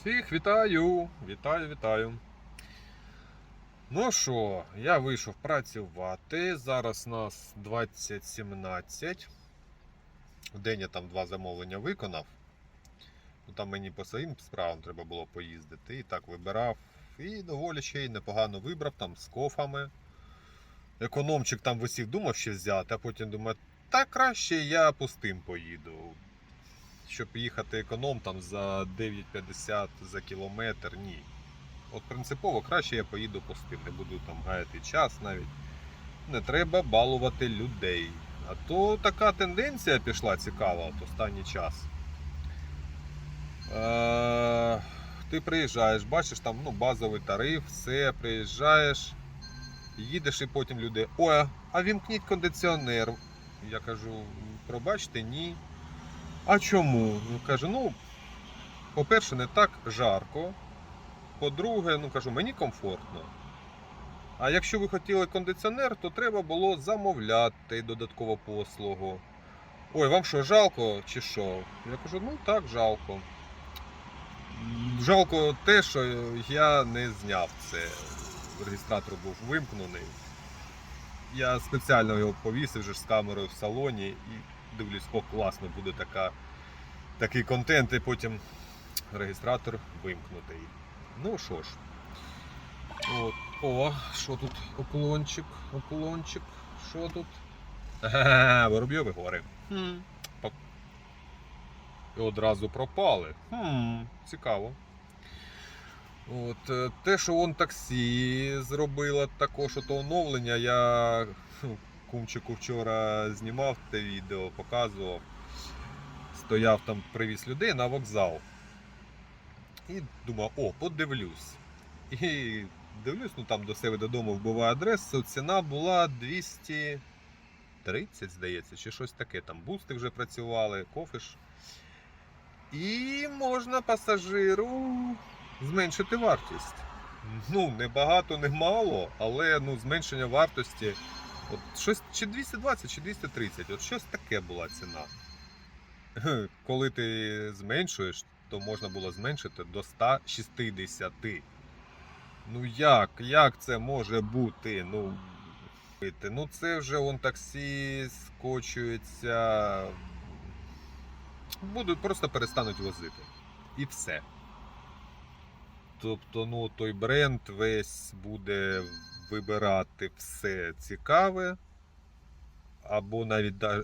Всіх вітаю! Вітаю, вітаю. Ну що, я вийшов працювати. Зараз нас 20.17. В день я там два замовлення виконав. Ну, Там мені по своїм справам треба було поїздити. І так вибирав. І доволі ще й непогано вибрав там з кофами. Економчик там висів, думав ще взяти, а потім думаю, та краще я пустим поїду щоб їхати економ там за 9,50 за кілометр, ні. От принципово краще я поїду пустим, не буду там гаяти час навіть. Не треба балувати людей. А то така тенденція пішла цікава от останній час. Е, ти приїжджаєш, бачиш там ну, базовий тариф, все, приїжджаєш, їдеш і потім люди. Ой, а вімкніть кондиціонер. Я кажу, пробачте, ні. А чому? Він каже, ну, по-перше, не так жарко. По-друге, ну кажу, мені комфортно. А якщо ви хотіли кондиціонер, то треба було замовляти додаткову послугу. Ой, вам що, жалко чи що? Я кажу, ну так, жалко. Жалко те, що я не зняв це. Реєстратор був вимкнений. Я спеціально його повісив вже з камерою в салоні і дивлюсь, о, класно буде така, такий контент, і потім реєстратор вимкнутий. Ну що ж. От. О, що тут? Оклончик, оклончик. Що тут? Ага, Воробйові гори. Пок- І одразу пропали. Хм, цікаво. От, е, те, що он таксі зробила також оновлення, я кумчику вчора знімав те відео, показував. Стояв там, привіз людей на вокзал. І думав, о, подивлюсь. І дивлюсь, ну там до себе додому вбиваю адресу. Ціна була 230, здається, чи щось таке. Там бусти вже працювали, кофеш. І можна пасажиру зменшити вартість. Ну, не багато, не мало, але ну, зменшення вартості. От щось чи 220, чи 230, от щось таке була ціна. Коли ти зменшуєш, то можна було зменшити до 160. Ну як? Як це може бути? Ну, ну це вже он таксі скочується. Будуть просто перестануть возити. І все. Тобто, ну, той бренд весь буде вибирати все цікаве, або навіть е,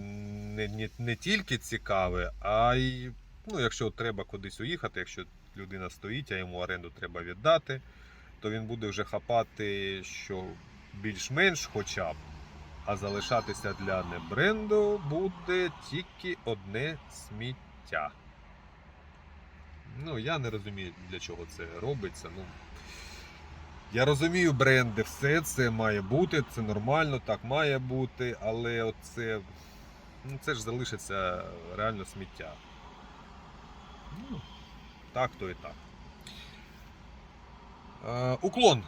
не, не, не тільки цікаве, а й, ну, якщо треба кудись уїхати, якщо людина стоїть, а йому оренду треба віддати, то він буде вже хапати, що більш-менш хоча б. А залишатися для небренду буде тільки одне сміття. Ну, я не розумію, для чого це робиться. Ну, я розумію бренди, все це має бути, це нормально, так має бути, але оце, ну, це ж залишиться реально сміття. Ну, так, то і так. Е, уклон.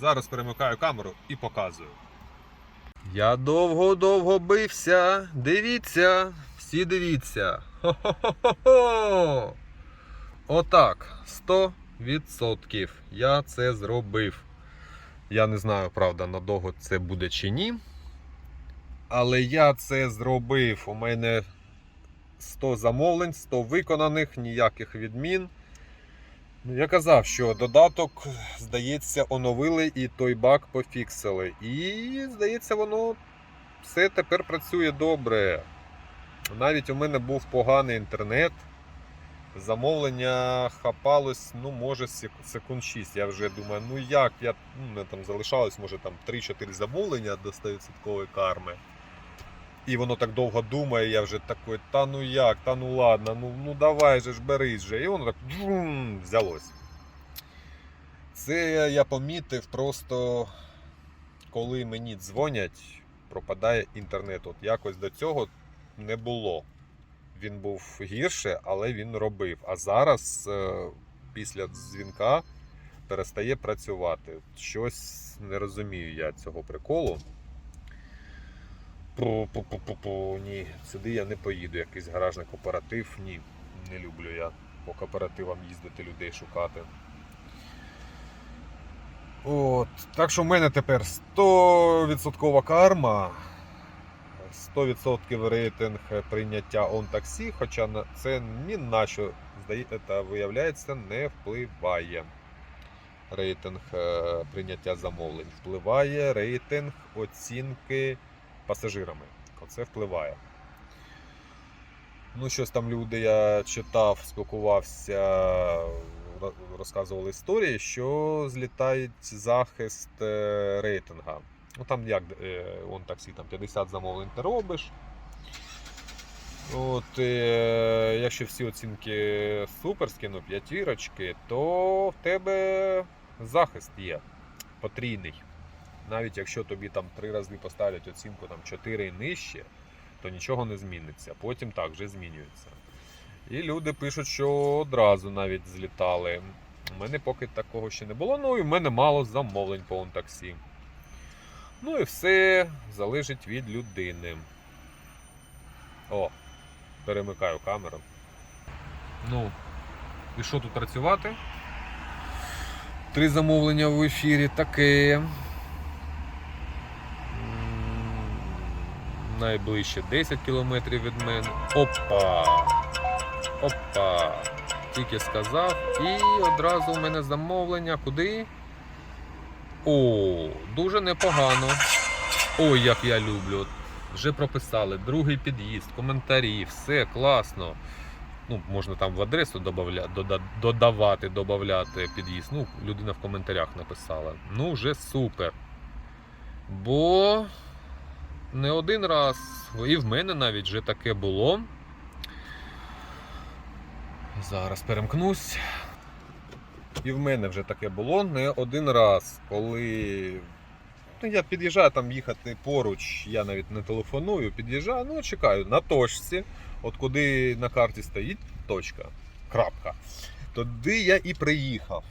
Зараз перемикаю камеру і показую. Я довго-довго бився. Дивіться, всі дивіться. Хо-хо-хо-хо! Отак, 100% я це зробив. Я не знаю, правда, надовго це буде чи ні. Але я це зробив. У мене 100 замовлень, 100 виконаних, ніяких відмін. Ну, Я казав, що додаток, здається, оновили і той баг пофіксили. І, здається, воно все тепер працює добре. Навіть у мене був поганий інтернет. Замовлення хапалось, ну, може, секунд 6. Я вже думаю, ну як, я, ну, там залишалось, може, там 3-4 замовлення до 100% карми. І воно так довго думає, я вже такий, та ну як, та ну ладно, ну, ну давай же ж берись же. І воно так джум, взялось. Це я помітив просто, коли мені дзвонять, пропадає інтернет. От якось до цього не було. Він був гірше, але він робив. А зараз, е, після дзвінка, перестає працювати. Щось не розумію я цього приколу. Пу-пу-пу-пу-пу, ні, сюди я не поїду. Якийсь гаражний кооператив, ні, не люблю я. по кооперативам їздити, людей шукати. От. Так що в мене тепер 100% карма, 100% рейтинг прийняття он таксі, хоча це ні на що здається, виявляється, не впливає. Рейтинг е, прийняття замовлень. Впливає рейтинг оцінки пасажирами. Оце впливає. Ну, щось там люди, я читав, спілкувався, розказували історії, що злітає захист е, рейтинга. Ну там як е, он таксі, там 50 замовлень ти робиш. От, е, якщо всі оцінки суперські, ну п'ятірочки, то в тебе захист є потрійний. Навіть якщо тобі там три рази поставлять оцінку там 4 і нижче, то нічого не зміниться. Потім так вже змінюється. І люди пишуть, що одразу навіть злітали. У мене поки такого ще не було, ну і в мене мало замовлень по таксі. Ну і все залежить від людини. О, перемикаю камеру. Ну, і що тут працювати? Три замовлення в ефірі таке. Найближче 10 кілометрів від мене. Опа! Опа! Тільки сказав. І одразу в мене замовлення. Куди? О, дуже непогано. Ой, як я люблю. Вже прописали. Другий під'їзд, коментарі, все класно. Ну, можна там в адресу додавати, додавати під'їзд. Ну, людина в коментарях написала. Ну, вже супер. Бо не один раз, і в мене навіть вже таке було. Зараз перемкнусь. І в мене вже таке було не один раз, коли ну, я під'їжджаю там їхати поруч, я навіть не телефоную, під'їжджаю, ну чекаю на точці, от куди на карті стоїть точка, крапка. Туди я і приїхав.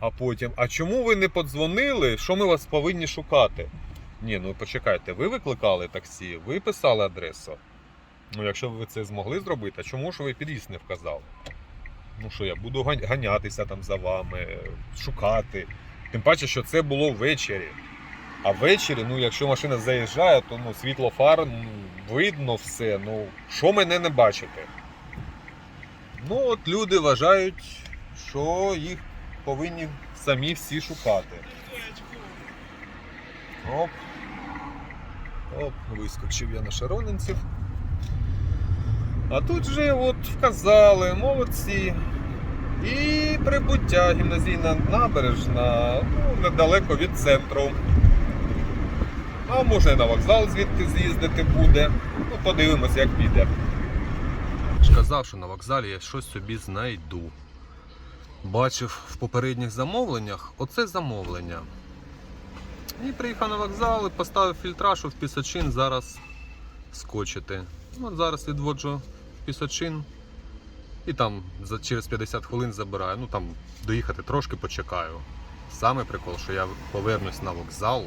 А потім, а чому ви не подзвонили? Що ми вас повинні шукати? Ні, ну почекайте, ви викликали таксі, ви писали адресу. Ну, якщо ви це змогли зробити, а чому ж ви під'їзд не вказали? Ну що, я буду ганятися там за вами, шукати. Тим паче, що це було ввечері. А ввечері, ну, якщо машина заїжджає, то ну, світло фар, ну, видно все. Ну, що мене не бачите? Ну, от люди вважають, що їх повинні самі всі шукати. Оп. Оп, вискочив я на шаронинців. А тут вже от вказали, молодці. І прибуття гімназійна набережна ну, недалеко від центру. А можна і на вокзал звідти з'їздити буде. Ну, подивимось, як піде. ж казав, що на вокзалі я щось собі знайду. Бачив в попередніх замовленнях оце замовлення. І приїхав на вокзал і поставив фільтраж, що в Пісочин зараз скочити. От зараз відводжу Пісочин і там за, через 50 хвилин забираю. Ну там доїхати трошки почекаю. Саме прикол, що я повернусь на вокзал.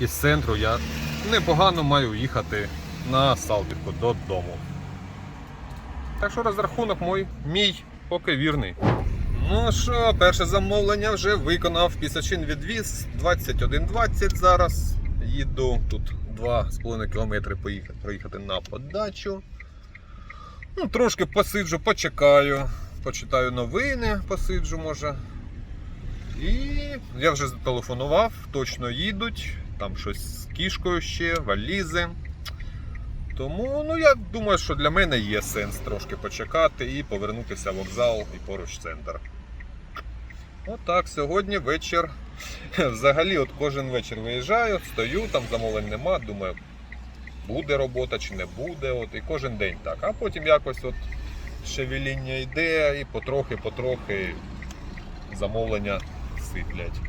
І з центру я непогано маю їхати на Салтівку додому. Так що розрахунок мой, мій поки вірний. Ну що, перше замовлення вже виконав Пісочин відвіз 21.20 зараз. Їду тут 2,5 км поїхати, проїхати на подачу. Ну, трошки посиджу, почекаю, почитаю новини, посиджу, може. І я вже зателефонував, точно їдуть. Там щось з кішкою ще, валізи. Тому ну, я думаю, що для мене є сенс трошки почекати і повернутися в вокзал і поруч центр. Отак, сьогодні вечір. Взагалі, от кожен вечір виїжджаю, стою, там замовлень нема, думаю, буде робота чи не буде. От, і кожен день так. А потім якось от шевеління йде і потрохи-потрохи замовлення сиплять.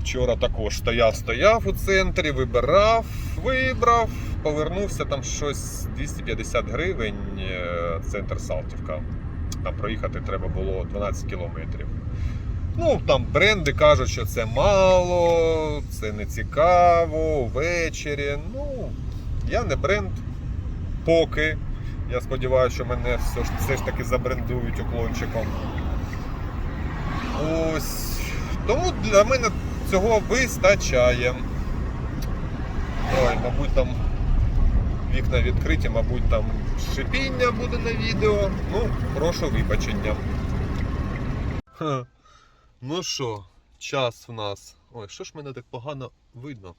Вчора також стояв, стояв у центрі, вибирав, вибрав, повернувся там щось 250 гривень, е, центр Салтівка. Там проїхати треба було 12 кілометрів. Ну, там бренди кажуть, що це мало, це не цікаво, ввечері. Ну, я не бренд поки. Я сподіваюся, що мене все ж, все ж таки забрендують уклончиком. Ось. Тому для мене цього вистачає. Ой, мабуть, там вікна відкриті, мабуть, там шипіння буде на відео. Ну, прошу вибачення. Ну що, час у нас. Ой, що ж мене так погано видно?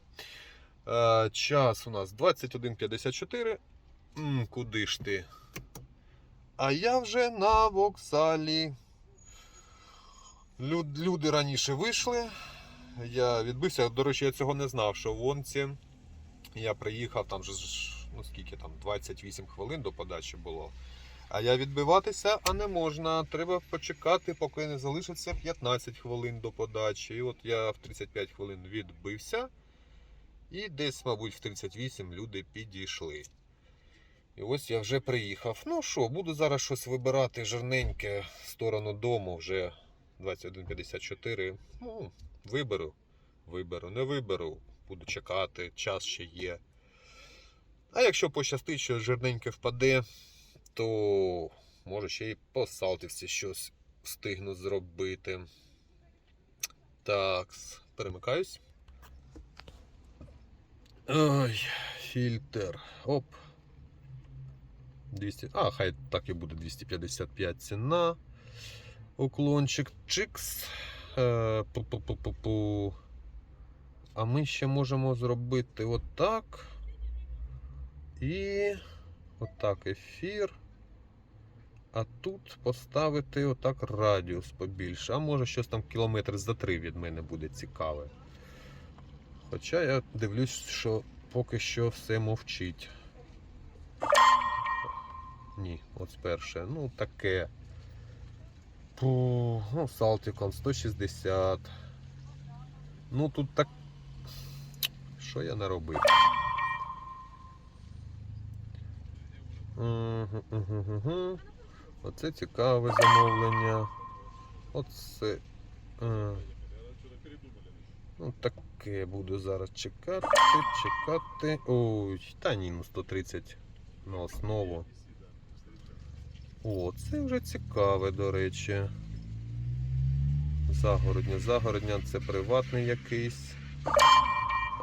Е, час у нас 21.54. М, куди ж ти? А я вже на вокзалі. Люд, люди раніше вийшли. Я відбився. До речі, я цього не знав, що в Вонці. Я приїхав, там же ну скільки там, 28 хвилин до подачі було. А я відбиватися, а не можна. Треба почекати, поки не залишиться 15 хвилин до подачі. І от я в 35 хвилин відбився. І десь, мабуть, в 38 люди підійшли. І ось я вже приїхав. Ну що, буду зараз щось вибирати жирненьке в сторону дому, вже 21.54. Ну, виберу. Виберу, не виберу. Буду чекати, час ще є. А якщо пощастить, що жирненьке впаде, то може ще й по щось встигну зробити. Так, перемикаюсь. Ой, фільтр. Оп. 200. А, хай так і буде 255 ціна. Уклончик Чикс. Е, пу-пу-пу-пу-пу. А ми ще можемо зробити отак. І отак ефір. А тут поставити отак радіус побільше. А може щось там кілометр за три від мене буде цікаве. Хоча я дивлюсь, що поки що все мовчить. Ні, от перше. Ну таке. Пу, ну, Салтикон 160. Ну тут так. Що я наробив? Угу, угу, угу. Оце цікаве замовлення. Оце. А. Ну, таке буду зараз чекати, чекати. Ой, та ні, ну 130 на основу. О, це вже цікаве, до речі. Загородня. Загородня це приватний якийсь.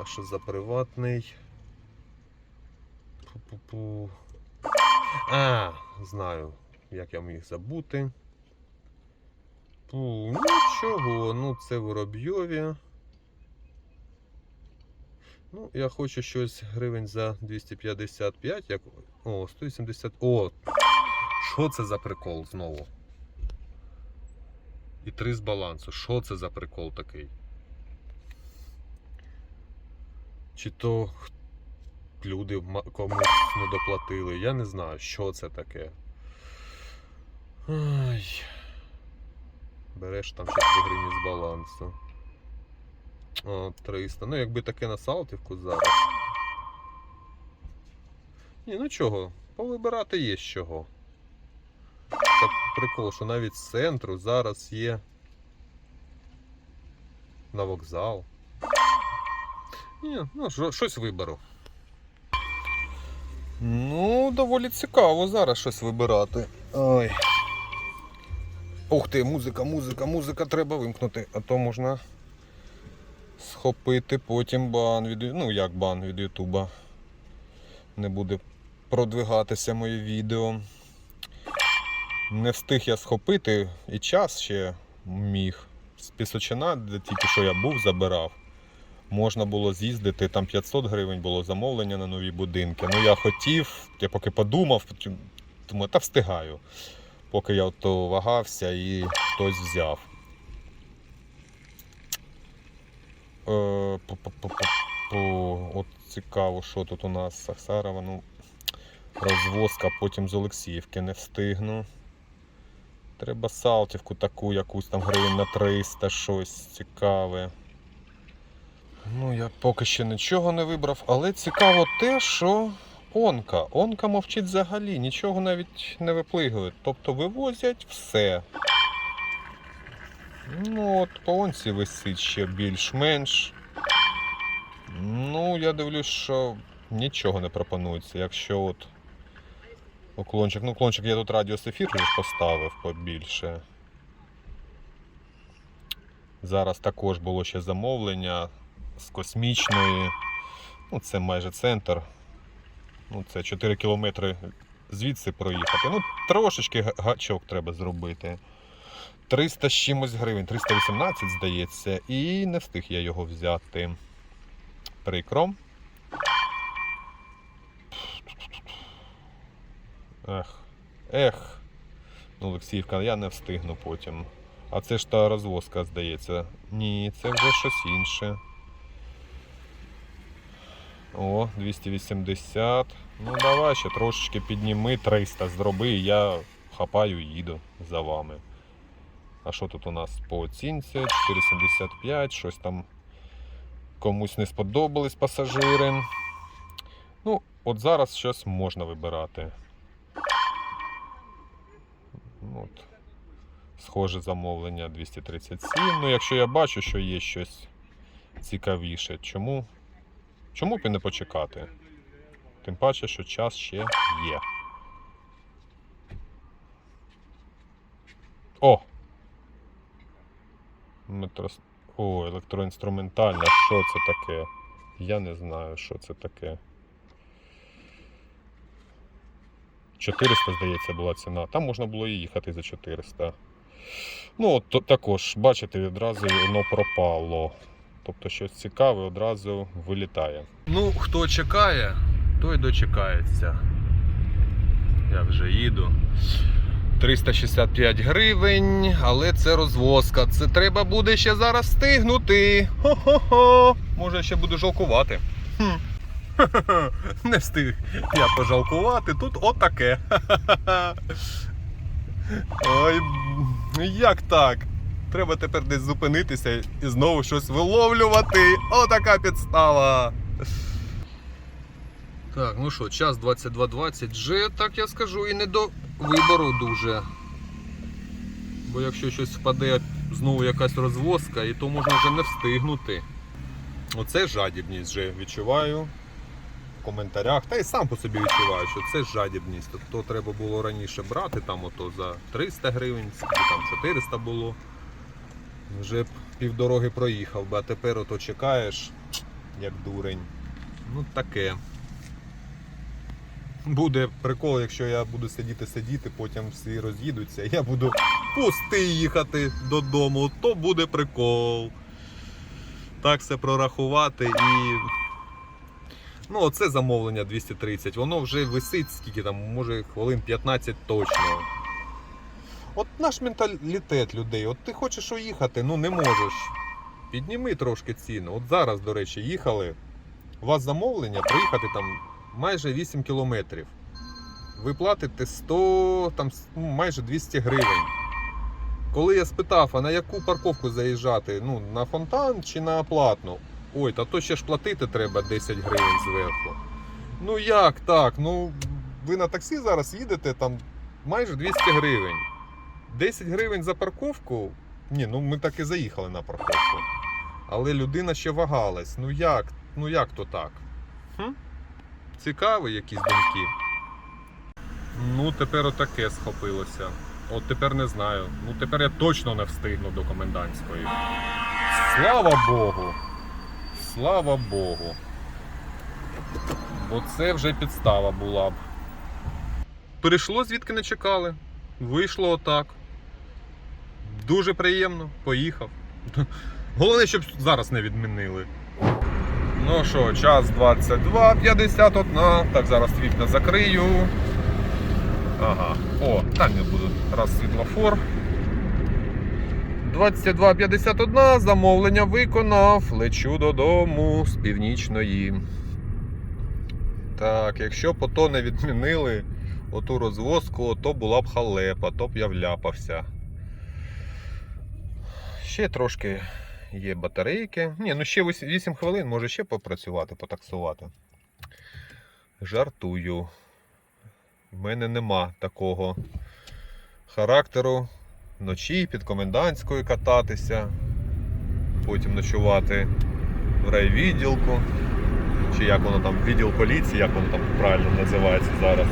А що за приватний? Пу-пу-пу. А, знаю, як я міг забути. Пу, ну чого, ну це воробйові. Ну, я хочу щось гривень за 255, як. О, 180. О! Що це за прикол знову? І три з балансу. Що це за прикол такий? Чи то люди комусь не доплатили? Я не знаю, що це таке. Ай. Береш там ще 3 гривні з балансу. О, 300. Ну, якби таке на Салтівку зараз. Ні, ну чого, повибирати є з чого. Так прикол, що навіть з центру зараз є на вокзал. Ні, ну щось виберу. Ну, доволі цікаво зараз щось вибирати. Ой. Ух ти, музика, музика, музика треба вимкнути, а то можна схопити потім бан від. Ну як бан від Ютуба. Не буде продвигатися моє відео. Не встиг я схопити і час ще міг. З Пісочина, де тільки що я був, забирав. Можна було з'їздити, там 500 гривень було замовлення на нові будинки. Ну я хотів, я поки подумав, думаю, та встигаю. Поки я то вагався і хтось взяв. Е. От цікаво, що тут у нас Сахсарова. Ну, розвозка потім з Олексіївки не встигну. Треба Салтівку таку, якусь там гривень на 300, щось цікаве. Ну, я поки ще нічого не вибрав, але цікаво те, що онка. Онка мовчить взагалі, нічого навіть не виплигує. Тобто вивозять все. Ну, от по онці висить ще більш-менш. Ну, я дивлюсь, що нічого не пропонується. Якщо от Уклончик. Ну, клончик я тут радіус ефір поставив побільше. Зараз також було ще замовлення з космічної. Ну, це майже центр. Ну, це 4 кілометри звідси проїхати. Ну, трошечки гачок треба зробити. 300 з чимось гривень, 318, здається, і не встиг я його взяти. Прикро. Ех. Ех. Ну, Олексіївка, я не встигну потім. А це ж та розвозка, здається. Ні, це вже щось інше. О, 280. Ну давай ще трошечки підніми, 300 зроби, і я хапаю їду за вами. А що тут у нас по оцінці? 475, щось там комусь не сподобались пасажири. Ну, от зараз щось можна вибирати. Ну, От. Схоже замовлення 237. Ну, якщо я бачу, що є щось цікавіше, чому? Чому б і не почекати? Тим паче, що час ще є. О! Метрос... О, електроінструментальна. Що це таке? Я не знаю, що це таке. 400, здається, була ціна. Там можна було і їхати за 400. Ну, от також, бачите, відразу воно пропало. Тобто щось цікаве одразу вилітає. Ну, хто чекає, той дочекається. Я вже їду. 365 гривень, але це розвозка. Це треба буде ще зараз встигнути. Хо-хо-хо. Може, ще буду жалкувати. Хм. Не встиг я пожалкувати. Тут отаке. Ой, як так? Треба тепер десь зупинитися і знову щось виловлювати. Отака підстава. Так, ну що, час 22.20 вже, так я скажу, і не до вибору дуже. Бо якщо щось впаде, знову якась розвозка, і то можна вже не встигнути. Оце жадібність вже відчуваю в коментарях. Та й сам по собі відчуваю, що це жадібність. Тобто треба було раніше брати там ото за 300 гривень, там 400 було. Вже півдороги проїхав би, а тепер ото чекаєш, як дурень. Ну таке. Буде прикол, якщо я буду сидіти сидіти, потім всі роз'їдуться, я буду пустий їхати додому, то буде прикол. Так все прорахувати і. Ну, оце замовлення 230, воно вже висить скільки там, може хвилин 15 точно. От наш менталітет людей, от ти хочеш уїхати, ну не можеш. Підніми трошки ціну. От зараз, до речі, їхали. У вас замовлення приїхати там майже 8 кілометрів. Ви платите 100, там ну, майже 200 гривень. Коли я спитав, а на яку парковку заїжджати? Ну, на фонтан чи на платну? Ой, та то ще ж платити треба 10 гривень зверху. Ну як так? Ну, ви на таксі зараз їдете там майже 200 гривень. 10 гривень за парковку. Ні, ну ми так і заїхали на парковку. Але людина ще вагалась. Ну як? Ну як то так? Хм? Цікаві якісь думки. Ну, тепер отаке схопилося. От тепер не знаю. Ну тепер я точно не встигну до комендантської. Слава Богу! Слава Богу. Бо це вже підстава була б. Перейшло звідки не чекали. Вийшло отак. Дуже приємно, поїхав. Головне, щоб зараз не відмінили. Ну що, час 22.51. Так, зараз вікна закрию. Ага. О, там не буду. Раз світлофор. 22.51. Замовлення виконав. Лечу додому з північної. Так, якщо б ото не відмінили оту розвозку, то була б халепа, то б я вляпався. Ще трошки є батарейки. Ні, ну ще 8 хвилин, може ще попрацювати, потаксувати. Жартую. В мене нема такого характеру вночі під комендантською кататися, потім ночувати в райвідділку, чи як воно там, відділ поліції, як воно там правильно називається зараз.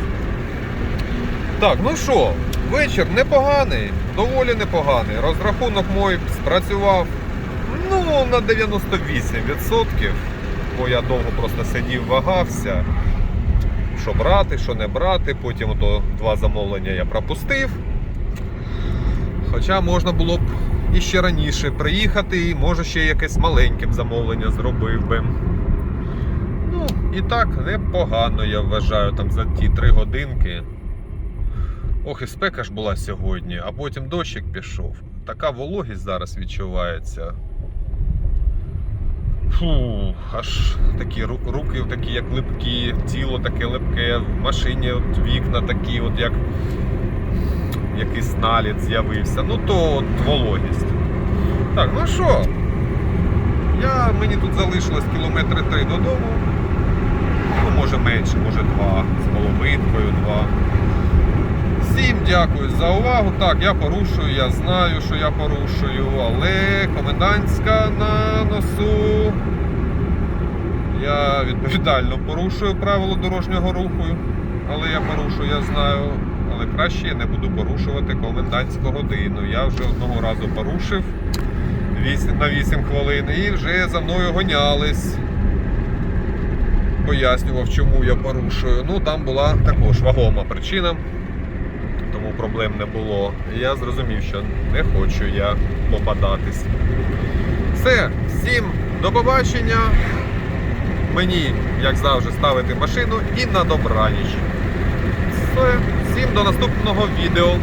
Так, ну що, вечір непоганий, доволі непоганий. Розрахунок мой спрацював ну, на 98%, бо я довго просто сидів, вагався, що брати, що не брати. Потім ото два замовлення я пропустив. Хоча можна було б і ще раніше приїхати, і може ще якесь маленьке замовлення зробив би. Ну, і так, непогано, я вважаю, там за ті три годинки. Ох, і спека ж була сьогодні, а потім дощик пішов. Така вологість зараз відчувається. Фу, аж такі руки такі, як липкі, тіло таке липке, в машині от вікна такі, от як якийсь наліт з'явився. Ну то от вологість. Так, ну що? Я, мені тут залишилось кілометри три додому. Ну, може менше, може два, з половинкою два. Всім дякую за увагу. Так, я порушую, я знаю, що я порушую, але комендантська на носу. Я відповідально порушую правила дорожнього руху, але я порушую, я знаю. Але краще я не буду порушувати комендантську годину. Я вже одного разу порушив на 8 хвилин і вже за мною гонялись. Пояснював, чому я порушую. Ну, там була також вагома причина тому проблем не було. Я зрозумів, що не хочу я попадатись. Все, всім до побачення. Мені, як завжди, ставити машину і на добраніч. Все, всім до наступного відео.